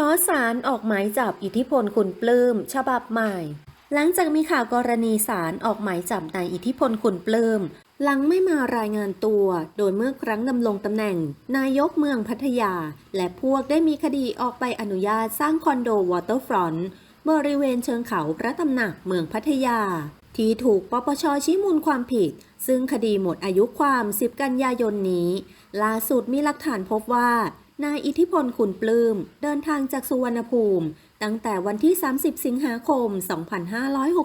ขอสารออกหมายจับอิทธิพลคุณปลื้มฉบับใหม่ หลังจากมีข่าวกรณีสารออกหมายจับนายอิทธิพลคุณปลื้มหลังไม่มารายงานตัว โดยเมื่อครั้งดำรงตำแหน่ง นายกเมืองพัทยา และพวกได้มีคดีออกใบอนุญาตสร้างคอนโดวอเตอร์ฟรอนต์บริเวณเชิงเขาพระตำหนักเมืองพัทยา ที่ถูกปปชชี้มูลความผิด ซึ่งคดีหมดอายุความ 10 กันยายนนี้ ล่าสุดมีหลักฐานพบว่า นายอิทธิพลขุนปลื้ม เดินทางจากสุวรรณภูมิ ตั้งแต่วันที่ 30 สิงหาคม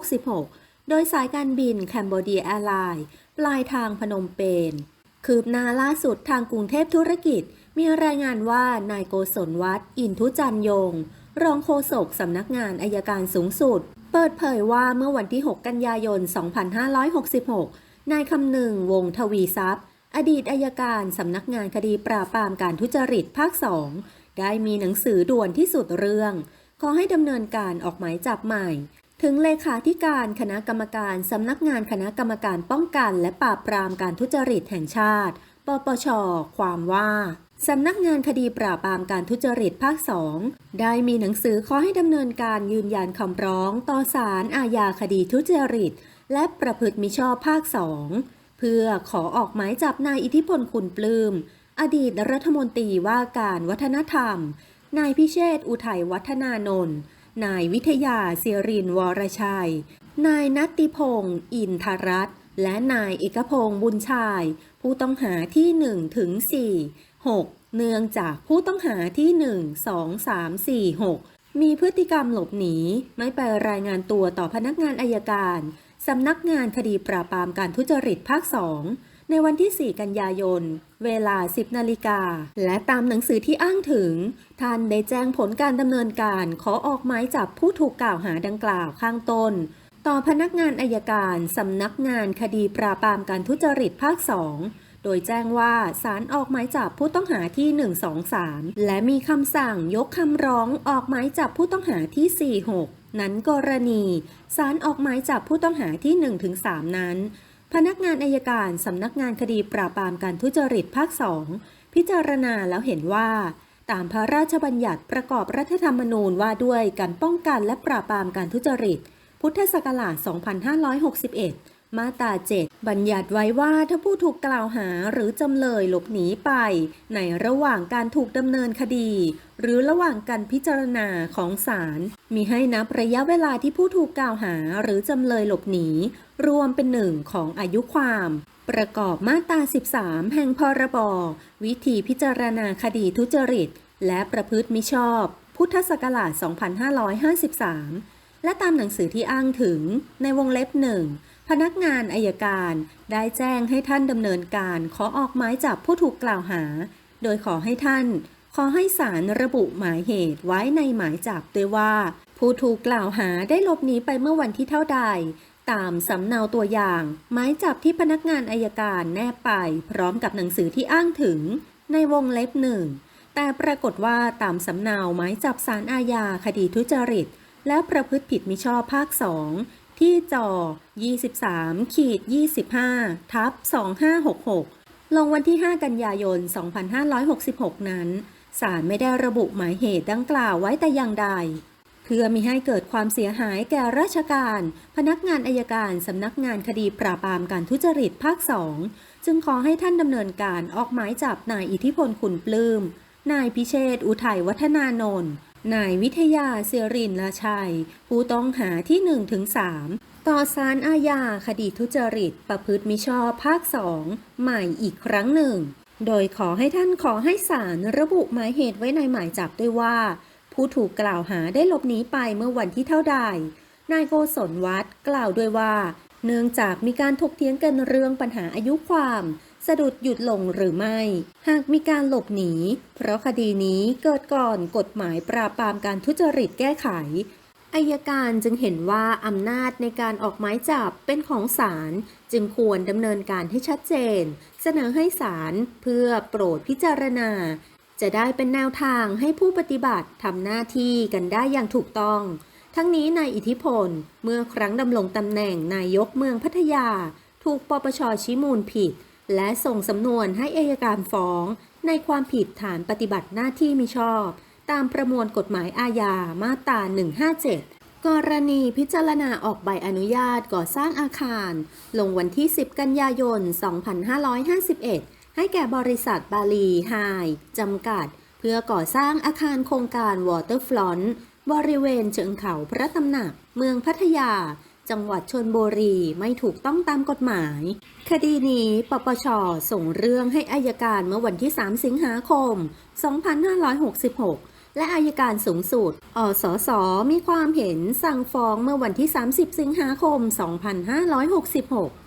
2566 โดยสายการบินแคนเบเดียแอร์ไลน์ปลายทางพนมเปญคืบหน้าล่าสุดทางกรุงเทพธุรกิจ มีรายงานว่านายโกศลวัฒน์อินทุจันยง รองโฆษกสำนักงานอายการสูงสุด เปิดเผยว่าเมื่อวันที่ 6 กันยายน 2566 นายคำหนึ่งวงทวีทรัพย์ อดีตอายการสำนักงานคดีปราบปรามการทุจริตภาคสองได้มีหนังสือด่วนที่สุดเรื่อง ขอให้ดำเนินการออกหมายจับใหม่ ถึงเลขาธิการคณะกรรมการสำนักงานคณะกรรมการป้องกัน และปราบปรามการทุจริตแห่งชาติ ปปช ความว่าสำนักงานคดีปราบปรามการทุจริตภาคสองได้มีหนังสือขอให้ดำเนินการยืนยันคำร้อง ต่อศาลอาญาคดีทุจริต และประพฤติมิชอบภาคสอง เพื่อขอออกหมายจับนายอิทธิพลคุณปลื้ม อดีตรัฐมนตรีว่าการวัฒนธรรม นายพิเชษฐ์อุทัยวัฒนานนท์นายวิทยาเสียรินวรชัย นายนัตติพงศ์อินทรัตน์และนายเอกพงศ์บุญชาย ผู้ต้องหาที่1ถึง4 6 เนื่องจากผู้ต้องหาที่ 1 2 3 4 6 มีพฤติกรรมหลบหนี ไม่ไปรายงานตัวต่อพนักงานอายการ สำนักงานคดีปราบปรามการทุจริตภาค 2 ในวันที่ 4 กันยายน เวลา 10 นาฬิกา และตามหนังสือที่อ้างถึง ท่านได้แจ้งผลการดำเนินการขอออกหมายจับผู้ถูกกล่าวหาดังกล่าวข้างต้น ต่อพนักงานอายการสำนักงานคดีปราบปรามการทุจริตภาค 2โดยแจ้งว่าศาลออกหมายจับผู้ต้องหาที่ 123 และมีคำสั่งยกคำร้องออกหมายจับผู้ต้องหาที่ 46 นั้นกรณีศาลออกหมายจับผู้ต้องหาที่ 1-3 นั้น พนักงานอายการสำนักงานคดีปราบปรามการทุจริตภาค2พิจารณาแล้วเห็นว่า ตามพระราชบัญญัติประกอบรัฐธรรมนูญว่าด้วยการป้องกันและปราบปรามการทุจริต พุทธศักราช 2561 มาตรา7บัญญัติไว้ว่าถ้าผู้ถูกกล่าวหาหรือจำเลยหลบหนีไป ในระหว่างการถูกดำเนินคดี หรือระหว่างการพิจารณาของศาลมีให้นับระยะเวลาที่ผู้ถูกกล่าวหาหรือจำเลยหลบหนี รวมเป็นหนึ่งของอายุความ ประกอบมาตรา 13 แห่งพรบวิธีพิจารณาคดีทุจริต และประพฤติมิชอบ พุทธศักราช 2553 และตามหนังสือที่อ้างถึงในวงเล็บหนึ่ง พนักงานอายการได้แจ้งให้ท่านดำเนินการขอออกหมายจับผู้ถูกกล่าวหา โดยขอให้ท่าน ขอให้ศาลระบุหมายเหตุไว้ในหมายจับด้วยว่า ผู้ถูกกล่าวหาได้หลบหนีไปเมื่อวันที่เท่าใด ตามสำเนาตัวอย่าง หมายจับที่พนักงานอายการแนบไป พร้อมกับหนังสือที่อ้างถึง ในวงเล็บหนึ่งแต่ปรากฏว่าตามสำเนาหมายจับสารอาญาคดีทุจริต และประพฤติผิดมิชอบภาค2 ที่จอ 23 ขีด 25 ทับ 2566 ลงวันที่ 5 กันยายน 2566 นั้น ศาลไม่ได้ระบุหมายเหตุดังกล่าวไว้แต่อย่างใด เพื่อมิให้เกิดความเสียหายแก่ราชการ พนักงานอายการ สำนักงานคดีปราบปรามการทุจริตภาค 2 จึงขอให้ท่านดำเนินการออกหมายจับนายอิทธิพลขุนปลื้ม นายพิเชษอุทัยวัฒนานนท์ นายวิทยาเสรินลาชัย ผู้ต้องหาที่1-3ถึง3ต่อศาลอาญาคดีทุจริต ประพฤติมิชอบภาค 2 ใหม่อีกครั้งหนึ่ง โดยขอให้ท่านขอให้ศาลระบุหมายเหตุไว้ในหมายจับด้วยว่า ผู้ถูกกล่าวหาได้หลบหนีไปเมื่อวันที่เท่าใด นายโกศลวัฒน์กล่าวด้วยว่า เนื่องจากมีการถกเถียงกันเรื่องปัญหาอายุความ สะดุดหยุดลงหรือไม่ หากมีการหลบหนี เพราะคดีนี้เกิดก่อนกฎหมายปราบปรามการทุจริตแก้ไขอายการจึงเห็นว่าอำนาจในการออกหมายจับเป็นของศาลจึงควรดำเนินการให้ชัดเจน เสนอให้ศาลเพื่อโปรดพิจารณา จะได้เป็นแนวทางให้ผู้ปฏิบัติทำหน้าที่กันได้อย่างถูกต้อง ทั้งนี้นายอิทธิพลเมื่อครั้งดำรงตำแหน่งนายกเมืองพัทยา ถูกปปชชี้มูลผิด และส่งสำนวนให้อายการฟ้องในความผิดฐานปฏิบัติหน้าที่มิชอบ ตามประมวลกฎหมายอาญามาตรา 157 กรณีพิจารณาออกใบอนุญาตก่อสร้างอาคาร ลงวันที่ 10 กันยายน 2551 ให้แก่บริษัทบาลีไฮจำกัด เพื่อก่อสร้างอาคารโครงการวอเตอร์ฟลอนต์บริเวณเชิงเขาพระตำหนัก เมืองพัทยา จังหวัดชนบุรีไม่ถูกต้องตามกฎหมาย คดีนี้ปปชส่งเรื่องให้อายการเมื่อวันที่ 3 สิงหาคม 2566 และอายการสูงสุด อสส มีความเห็นสั่งฟ้องเมื่อวันที่ 30 สิงหาคม 2566